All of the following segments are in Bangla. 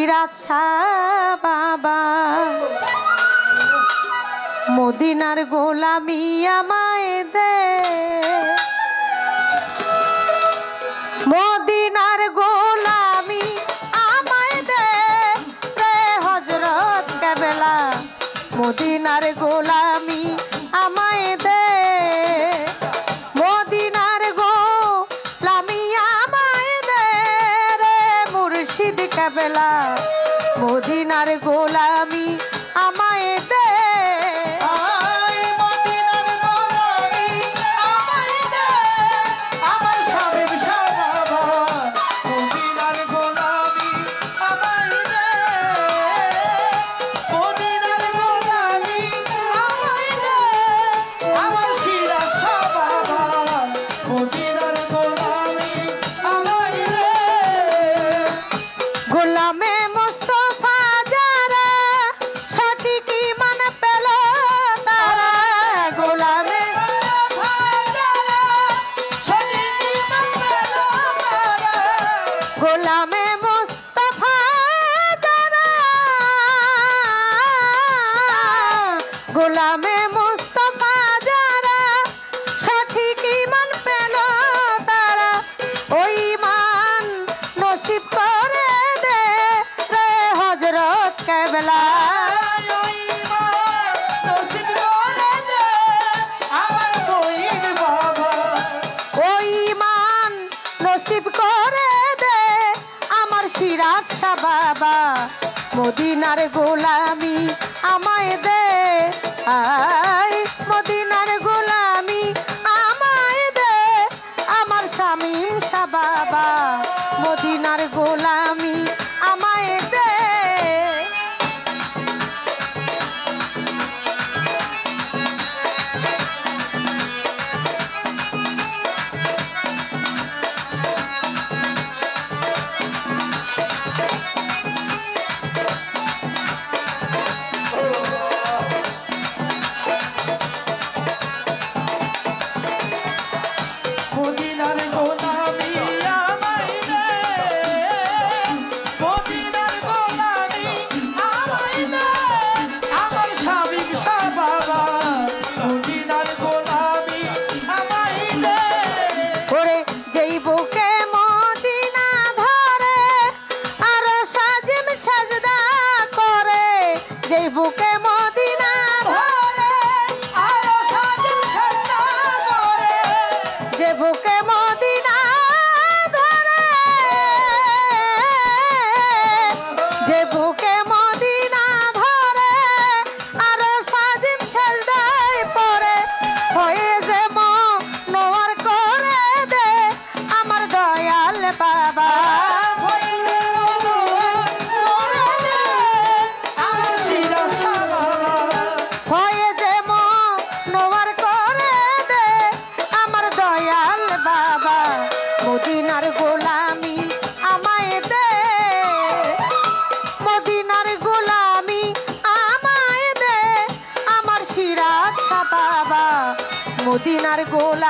সিরাজ বাবা মদিনার গোলামি আমায় বেলা মদিনার গোলা আশা বাবা মদিনার গোলামি আমায় দে। আই মদিনার গোলামি আমায় দে। আমার স্বামী সা বাবা মদিনার গোলাম vou. মদিনার গোলা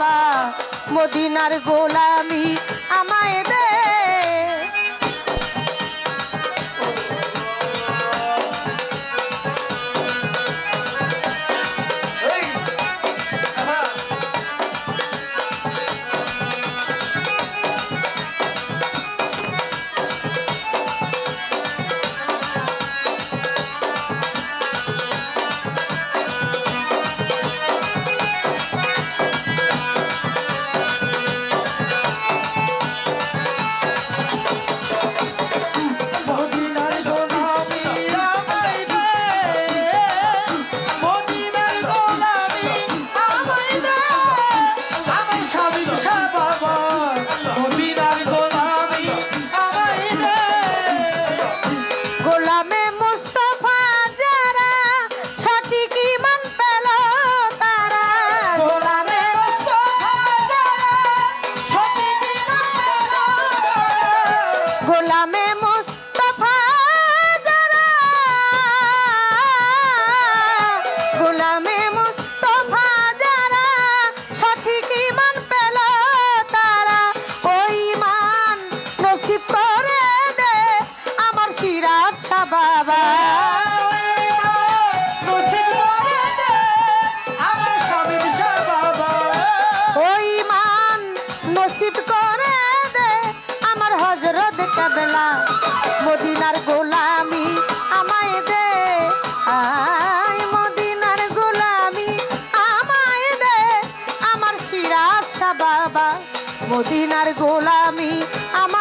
বাবা মদিনার গোলামি আমায় দে। আসবে মদিনার গোলামি আমায় দে, আয় মদিনার গোলামি আমায় দে। আমার সিরাজ বাবা, মদিনার গোলামি আমার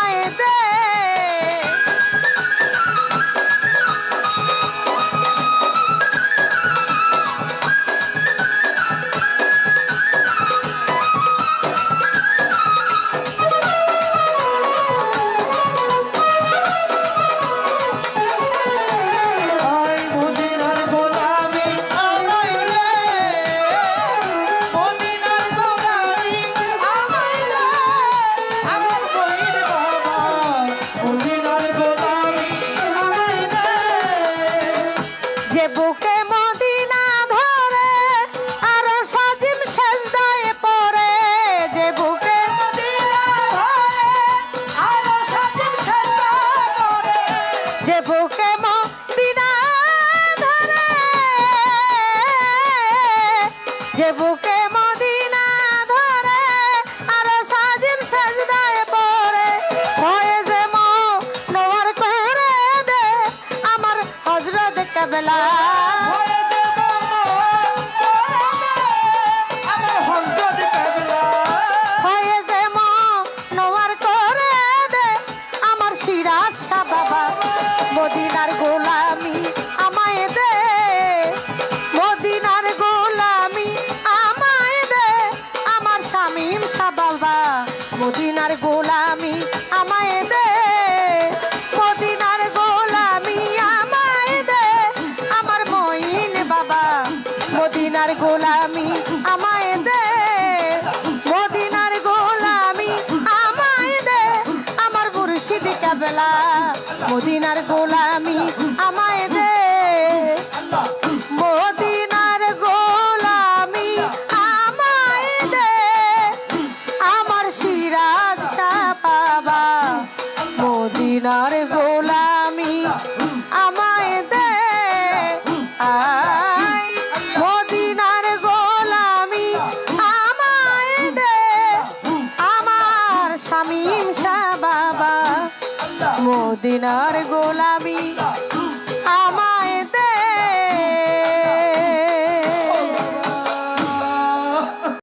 মদিনার গোলামি।